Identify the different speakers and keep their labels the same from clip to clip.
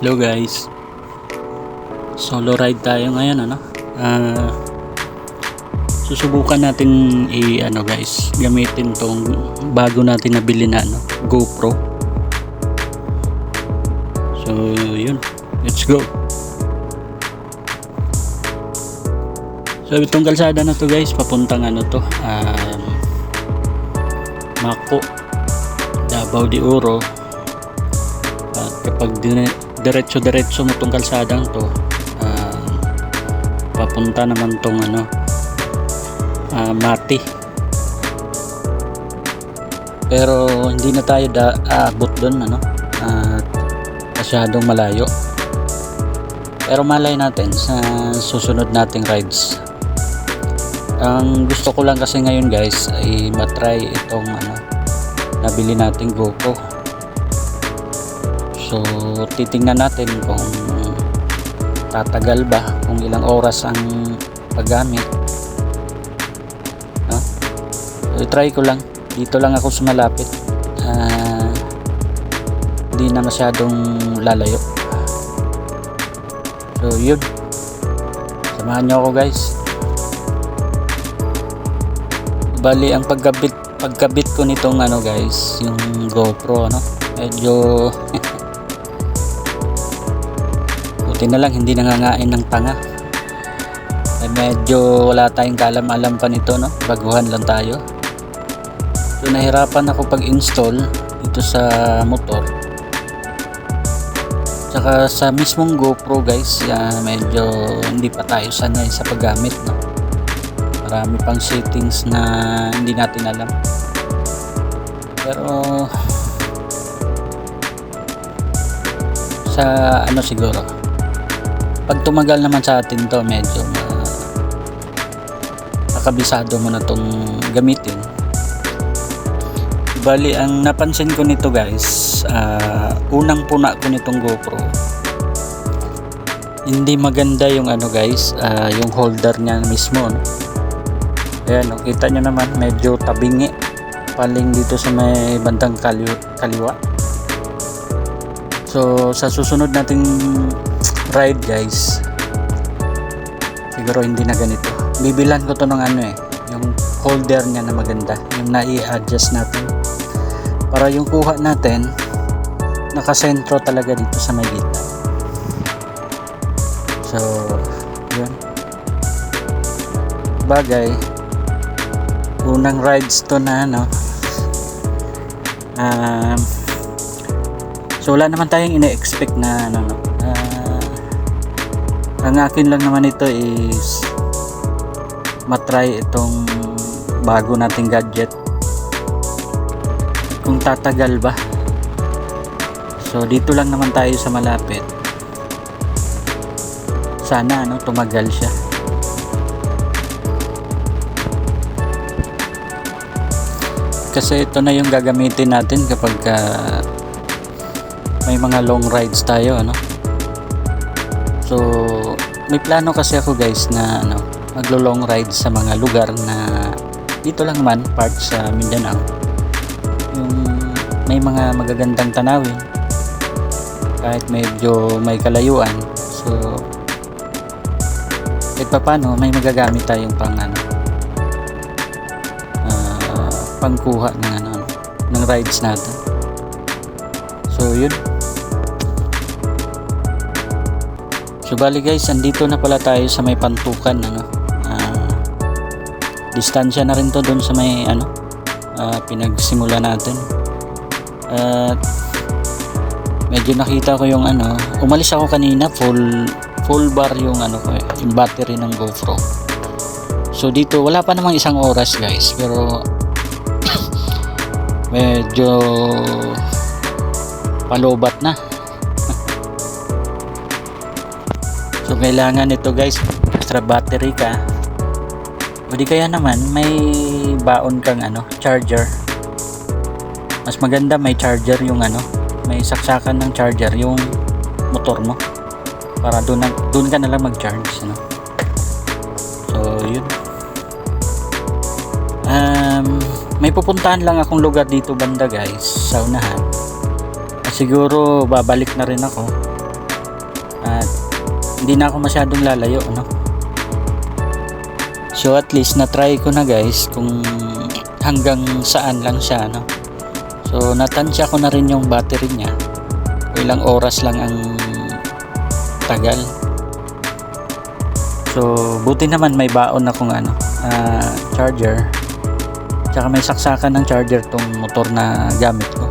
Speaker 1: Hello guys. Solo ride tayo ngayon ano. Ah susubukan natin i ano guys, gamitin tong bago natin nabili na ano, GoPro. So yun. Let's go. So itong kalsada na to guys, papuntang ano to, um, Mako, Davao de Oro. At kapag dire- diretso-diretso mo tong kalsadang to, ah, papunta naman tong ano, ah, Mati. Pero hindi na tayo da aabot doon ano, at masyadong malayo. Pero malay natin sa susunod nating rides. Ang gusto ko lang kasi ngayon guys ay matry itong ano, nabili nating GoPro. So titingnan natin kung tatagal ba, kung ilang oras ang paggamit. No? So, try ko lang. Dito lang ako sa malapit. Ah, hindi na masyadong lalayo. So yun. Samahan nyo ako guys. Bali ang pagkabit pagkabit ko nitong ano guys, yung GoPro ano, medyo Buti na lang hindi nangangain ng tanga. Eh, medyo wala tayong kalam-alam pa nito no, baguhan lang tayo. So nahirapan ako pag-install dito sa motor. Tsaka sa mismong GoPro guys, ah, medyo hindi pa tayo sanay sa paggamit no marami pang settings na hindi natin alam pero sa ano siguro pag tumagal naman sa atin to medyo ma makabisado mo na tong gamitin bali ang napansin ko nito guys ah, unang puna ko nitong GoPro hindi maganda yung ano guys ah, yung holder niya mismo no? Ayan, no, kita nyo naman, medyo tabingi. Paling dito sa may bandang kaliwa. So, sa susunod nating ride guys, siguro hindi na ganito. Bibilan ko to ng ano eh, yung holder niya na maganda, yung nai-adjust natin. Para yung kuha natin, nakasentro talaga dito sa may gitna. So, yun. Bagay, unang rides to na ano um, so wala naman tayong ine-expect na ano no Ah, ang akin lang naman ito is matry itong bago nating gadget. Kung tatagal ba. So dito lang naman tayo sa malapit. Sana ano tumagal siya. Kasi ito na yung gagamitin natin kapag ah, may mga long rides tayo ano so may plano kasi ako guys na ano maglo long ride sa mga lugar na dito lang man part sa Mindanao yung may mga magagandang tanawin kahit medyo may kalayuan so kahit papano may magagamit tayong pang ano ah, pangkuha ng ano ng rides natin. So yun. So bali guys, andito na pala tayo sa may pantukan ano. Ah, distansya na rin to doon sa may ano ah, pinagsimula natin. At medyo nakita ko yung ano, umalis ako kanina full full bar yung ano ko, eh, yung battery ng GoPro. So dito wala pa namang isang oras guys, pero medyo palobat na so kailangan ito guys. Extra battery ka. O di kaya naman may baon kang ano charger. Mas maganda may charger yung ano may saksakan ng charger yung motor mo. Para doon doon ka na lang mag-charge no? so yun. Um, may pupuntahan lang akong lugar dito banda guys sa unahan. Siguro babalik na rin ako hindi na ako masyadong lalayo no so at least na try ko na guys kung hanggang saan lang siya no so natansya ko na rin yung battery niya. Ilang oras lang ang tagal. So buti naman may baon akong ano ah, charger. Tsaka may saksakan ng charger tong motor na gamit ko.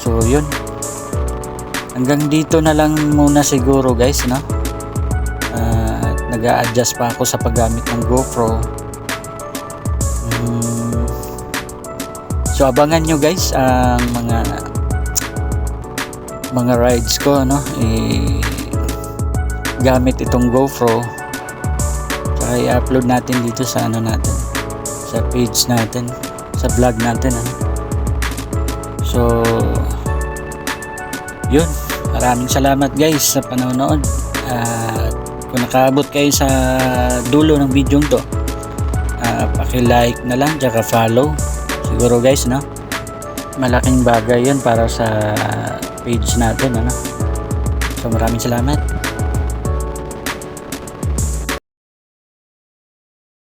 Speaker 1: So yun hanggang dito na lang muna siguro guys no? At nag adjust pa ako sa paggamit ng GoPro. Mm, so abangan nyo guys ang mga mga rides ko no? Eh, gamit itong GoPro. Saka i-upload natin dito sa ano natin sa page natin sa vlog natin ano? So yun maraming salamat guys sa panonood at kung nakaabot kayo sa dulo ng video to uh, paki-like na lang tsaka follow. Siguro guys no? Malaking bagay yun para sa page natin ano? So maraming salamat